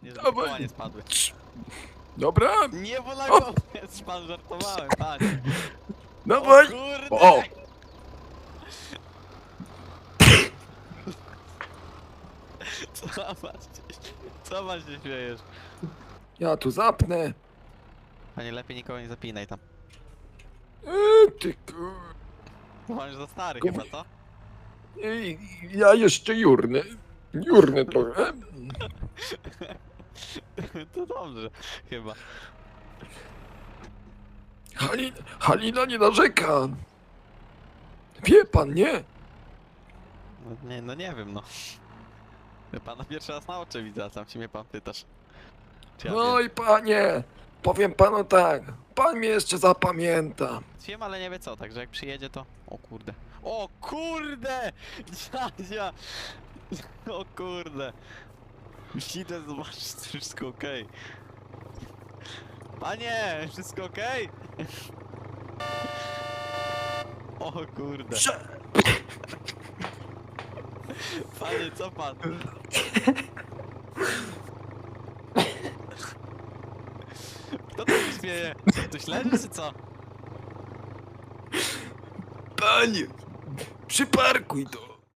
Panie, żeby Dawaj. koła nie spadły. Dobra, Nie wolagowiec, pan żartowałem, panie. O dawaj. kurde! O! Co masz się, co masz się śmiejesz? Ja tu zapnę. Panie, lepiej nikogo nie zapinaj tam. E, ty kur... Pan już za stary chyba, co? Ej, Ja jeszcze jurnę. Jurnę trochę. To dobrze, chyba. Halina, Halina nie narzeka. Wie pan, nie? No nie, no nie wiem, no. Ja Pana pierwszy raz na oczy widzę, a sam się mnie pan pytasz. Czy ja No wiem? i panie, powiem panu tak. Pan mnie jeszcze zapamięta. Wiem, ale nie wie co, także jak przyjedzie to... O kurde. O kurde! Dziadzia! O kurde! Idę zobaczyć, czy wszystko okej. Panie, wszystko okej? O kurde. Prze- Panie, co pan? Kto to się śmieje? Ktoś leży czy co? Panie, przyparkuj to.